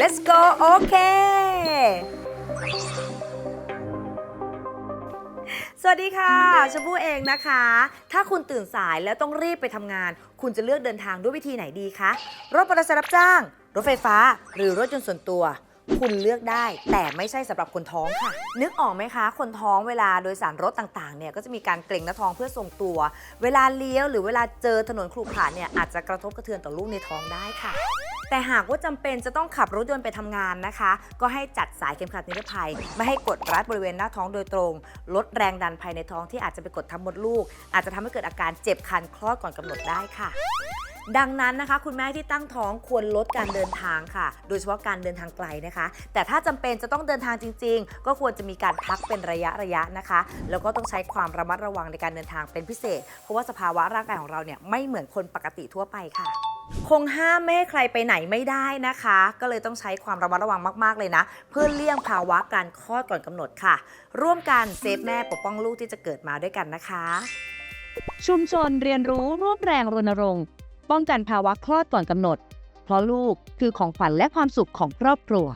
let's go โอเคสวัสดีค่ะชมพู่เองนะคะ ถ้าคุณตื่นสายแล้วต้องรีบไปทำงาน คุณจะเลือกเดินทางด้วยวิธีไหนดีคะ รถมอเตอร์ไซค์รับจ้าง รถไฟฟ้า หรือรถยนต์ส่วนตัว คุณเลือกได้ แต่ไม่ใช่สำหรับคนท้องค่ะ นึกออกไหมคะ คนท้องเวลาโดยสารรถต่างๆเนี่ยก็จะมีการเกร็งหน้าท้องเพื่อทรงตัว เวลาเลี้ยวหรือเวลาเจอถนนขรุขระเนี่ยอาจจะกระทบกระเทือนต่อลูกในท้องได้ค่ะแต่หากว่าจำเป็นจะต้องขับรถยนต์ไปทำงานนะคะ ก็ให้จัดสายเข็มขัดนิรภัย ไม่ให้กดรัดบริเวณหน้าท้องโดยตรง ลดแรงดันภายในท้องที่อาจจะไปกดทับมดลูก อาจจะทำให้เกิดอาการเจ็บคันคลอดก่อนกำหนดได้ค่ะดังนั้นนะคะ คุณแม่ที่ตั้งท้องควรลดการเดินทางค่ะ โดยเฉพาะการเดินทางไกลนะคะ แต่ถ้าจำเป็นจะต้องเดินทางจริง ๆ ก็ควรจะมีการพักเป็นระยะระยะนะคะ แล้วก็ต้องใช้ความระมัดระวังในการเดินทางเป็นพิเศษ เพราะว่าสภาวะร่างกายของเราเนี่ยไม่เหมือนคนปกติทั่วไปค่ะ คงห้ามไม่ให้ใครไปไหนไม่ได้นะคะ ก็เลยต้องใช้ความระมัดระวังมากๆเลยนะ เพื่อเลี่ยงภาวะการคลอดก่อนกำหนดค่ะ ร่วมกันเซฟแม่ปกป้องลูกที่จะเกิดมาด้วยกันนะคะ ชุมชนเรียนรู้ร่วมแรงรณรงค์ ป้องกันภาวะคลอดก่อนกำหนด เพราะลูกคือของขวัญและความสุขของครอบครัว